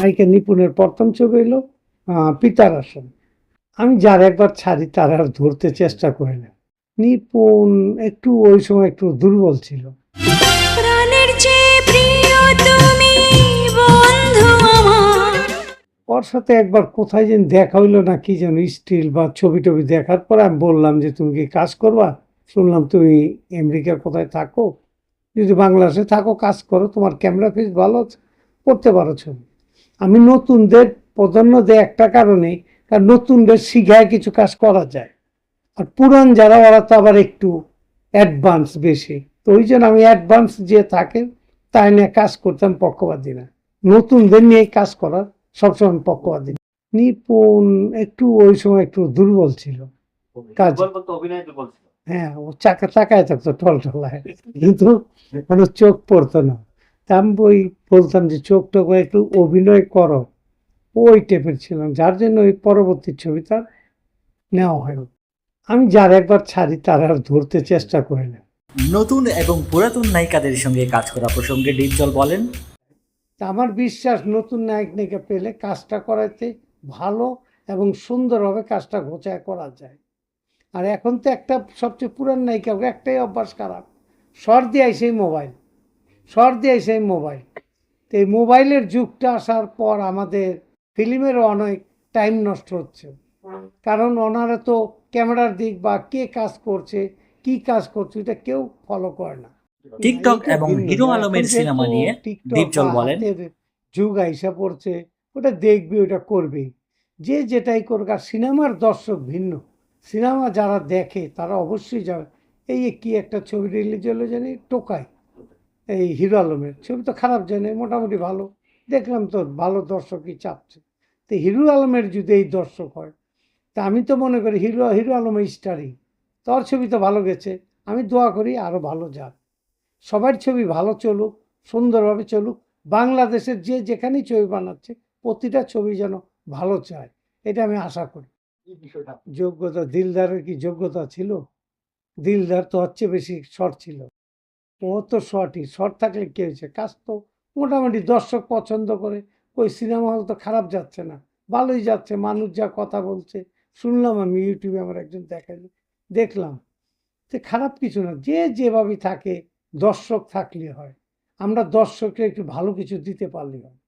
নায়িকা নিপুণের প্রথম ছবি হলো পিতার আসন। আমি যার একবার ছাড়ি তার আর ধরতে চেষ্টা করি না। নিপুণ একটু ওই সময় একটু দুর্বল ছিল। ওর সাথে একবার কোথায় যেন দেখা হইল না কি যেন স্টিল বা ছবি টবি দেখার পর আমি বললাম যে তুমি কি কাজ করবা? শুনলাম তুমি আমেরিকার কোথায় থাকো? যদি বাংলাদেশে থাকো কাজ করো তোমার ক্যামেরা ফিস ভালো করতে পারো ছবি। আমি নতুনদের প্রাধান্য দেয় একটা কারণে কারণ নতুনদের শিখায় কিছু কাজ করা যায়। আর পুরান যারা ওরা তো আবার একটু অ্যাডভান্স বেশি। তো ওই জন্য আমি অ্যাডভান্স যে থাকে তাই নিয়ে কাজ করতাম পক্ষপাতি না। নতুনদের নিয়ে কাজ করার সবসময় পক্ষপাতি নিপুণ একটু ওই সময় একটু দুর্বল ছিল। কাজ। হ্যাঁ ও চাকা তাকায় থাকতো টল টলায় কিন্তু মানে চোখ পড়তো না। তা আমি ওই বলতাম যে চোখ টোক একটু অভিনয় করো। ওই টাইপের ছিলাম যার জন্য ওই পরবর্তী ছবি তার নেওয়া হয় আমি যার একবার ছাড়ি তার আর ধরতে চেষ্টা করি না। নতুন এবং পুরাতন নায়িকাদের সঙ্গে কাজ করা প্রসঙ্গে ডিপজল বলেন তা আমার বিশ্বাস নতুন নায়ক নায়িকা পেলে কাজটা করাতে ভালো এবং সুন্দরভাবে কাজটা গোছায় করা যায়। আর এখন তো একটা সবচেয়ে পুরান নায়িকা একটাই অভ্যাস খারাপ শর দিয়ে সেই মোবাইল শর দিয়ে সেই মোবাইল। তো এই মোবাইলের যুগটা আসার পর আমাদের ফিল্মেরও অনেক টাইম নষ্ট হচ্ছে। কারণ ওনারা তো ক্যামেরার দিক বা কে কাজ করছে কি কাজ করছে এটা কেউ ফলো করে না। টিকটক এবং হিরো আলমের সিনেমা নিয়ে দীপজল বলেন। যুগ আইসা পড়ছে ওটা দেখবি ওটা করবি। যে যেটাই করুক আর সিনেমার দর্শক ভিন্ন। সিনেমা যারা দেখে তারা অবশ্যই যাবে। এই কি একটা ছবি রিলিজ হলো জানি? টোকাই। এই হিরো আলমের ছবি তো খারাপ জানে মোটামুটি ভালো। দেখলাম তো ভালো দর্শকই চাপছে। তো হিরো আলমের যদি এই দর্শক হয় তা আমি তো মনে করি হিরো হিরো আলমের স্টারই তোর ছবি তো ভালো গেছে আমি দোয়া করি আরও ভালো যাক। সবার ছবি ভালো চলুক সুন্দরভাবে চলুক বাংলাদেশের যে যেখানেই ছবি বানাচ্ছে প্রতিটা ছবি যেন ভালো চায় এটা আমি আশা করি। যোগ্যতা দিলদারের কি যোগ্যতা ছিল? দিলদার তো হচ্ছে বেশি শর্ট ছিল। ও তো শর্টই, শর্ট থাকলে কী হয়েছে? কাজ তো মোটামুটি দর্শক পছন্দ করে, ওই সিনেমা হল তো খারাপ যাচ্ছে না, ভালোই যাচ্ছে, মানুষ যা কথা বলছে, শুনলাম আমি ইউটিউবে আমার একজন দেখাই দেখলাম তো খারাপ কিছু না, যে যেভাবে থাকে, দর্শক থাকলে হয়, আমরা দর্শককে একটু ভালো কিছু দিতে পারলে হয়।